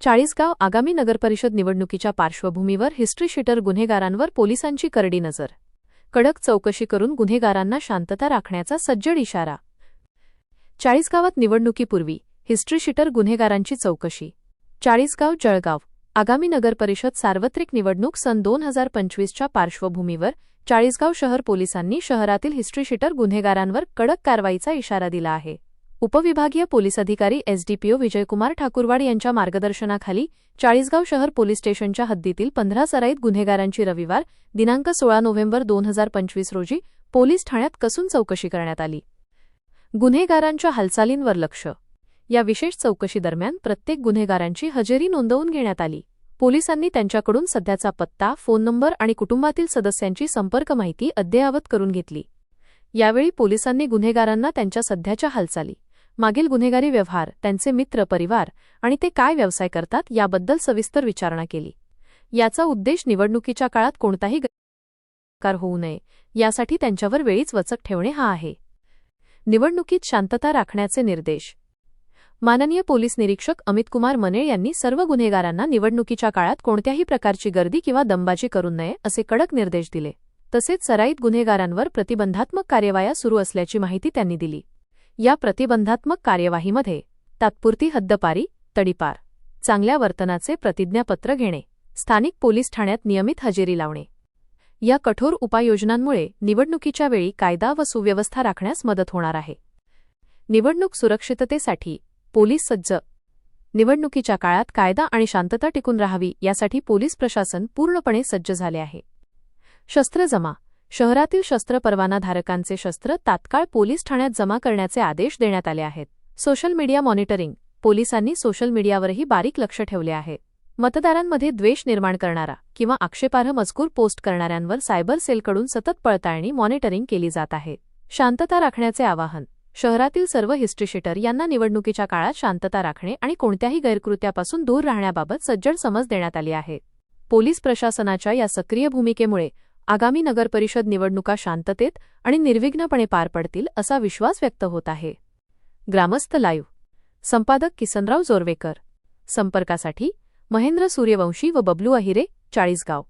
चाळीसगाव आगामी नगरपरिषद निवडणुकीच्या पार्श्वभूमीवर हिस्ट्रीशीटर गुन्हेगारांवर पोलिसांची करडी नजर. कडक चौकशी करून गुन्हेगारांना शांतता राखण्याचा सज्जड इशारा. चाळीसगावात निवडणुकीपूर्वी हिस्ट्रीशीटर गुन्हेगारांची चौकशी. चाळीसगाव जळगाव आगामी नगरपरिषद सार्वत्रिक निवडणूक सन दोन हजार पंचवीसच्या पार्श्वभूमीवर चाळीसगाव शहर पोलिसांनी शहरातील हिस्ट्रीशीटर गुन्हेगारांवर कडक कारवाईचा इशारा दिला आहे. उपविभागीय पोलीस अधिकारी एसडीपीओ विजयकुमार ठाकूरवाड यांच्या मार्गदर्शनाखाली चाळीसगाव शहर पोलीस स्टेशनच्या हद्दीतील पंधरा सराईत गुन्हेगारांची रविवार दिनांक सोळा नोव्हेंबर दोन हजार पंचवीस रोजी पोलीस ठाण्यात कसून चौकशी करण्यात आली. गुन्हेगारांच्या हालचालींवर लक्ष. या विशेष चौकशीदरम्यान प्रत्येक गुन्हेगारांची हजेरी नोंदवून घेण्यात आली. पोलिसांनी त्यांच्याकडून सध्याचा पत्ता फोन नंबर आणि कुटुंबातील सदस्यांची संपर्क माहिती अद्ययावत करून घेतली. यावेळी पोलिसांनी गुन्हेगारांना त्यांच्या सध्याच्या हालचाली मागील गुन्हेगारी व्यवहार त्यांचे मित्र परिवार आणि ते काय व्यवसाय करतात याबद्दल सविस्तर विचारणा केली. याचा उद्देश निवडणुकीच्या काळात कोणताही कार होऊ नये यासाठी त्यांच्यावर वेळीच वचक ठेवणे हा आहे. निवडणुकीत शांतता राखण्याचे निर्देश. माननीय पोलीस निरीक्षक अमित कुमार मनेळ यांनी सर्व गुन्हेगारांना निवडणुकीच्या काळात कोणत्याही प्रकारची गर्दी किंवा दंबाजी करू नये असे कडक निर्देश दिले. तसेच सराईत गुन्हेगारांवर प्रतिबंधात्मक कार्यवाया सुरू असल्याची माहिती त्यांनी दिली. या प्रतिबंधात्मक कार्यवाहीमध्ये तात्पुरती हद्दपारी तडीपार चांगल्या वर्तनाचे प्रतिज्ञापत्र घेणे स्थानिक पोलीस ठाण्यात नियमित हजेरी लावणे. या कठोर उपाययोजनांमुळे निवडणुकीच्या वेळी कायदा व सुव्यवस्था राखण्यास मदत होणार आहे. निवडणूक सुरक्षिततेसाठी पोलीस सज्ज. निवडणुकीच्या काळात कायदा आणि शांतता टिकून राहावी यासाठी पोलीस प्रशासन पूर्णपणे सज्ज झाले आहे. शस्त्र जमा शहरातील शस्त्र परवानाधारकांचे शस्त्र तात्काळ पोलीस ठाण्यात जमा करण्याचे आदेश देण्यात आले आहेत. सोशल मीडिया मॉनिटरिंग पोलिसांनी सोशल मीडियावरही बारीक लक्ष ठेवले आहे. मतदारांमध्ये द्वेष निर्माण करणारा किंवा आक्षेपार्ह मजकूर पोस्ट करणाऱ्यांवर सायबर सेलकडून सतत पडताळणी मॉनिटरिंग केली जात आहे. शांतता राखण्याचे आवाहन शहरातील सर्व हिस्ट्रीशीटर यांना निवडणुकीच्या काळात शांतता राखणे आणि कोणत्याही गैरकृत्यापासून दूर राहण्याबाबत सज्जड समज देण्यात आली आहे. पोलीस प्रशासनाच्या या सक्रिय भूमिकेमुळे आगामी नगरपरिषद निवडणुका शांततेत आणि निर्विघ्नपणे पार पडतील असा विश्वास व्यक्त होत आहे. ग्रामस्थ लाईव्ह. संपादक किसनराव जोरवेकर. संपर्कासाठी महेंद्र सूर्यवंशी व बबलू अहिरे चाळीसगाव.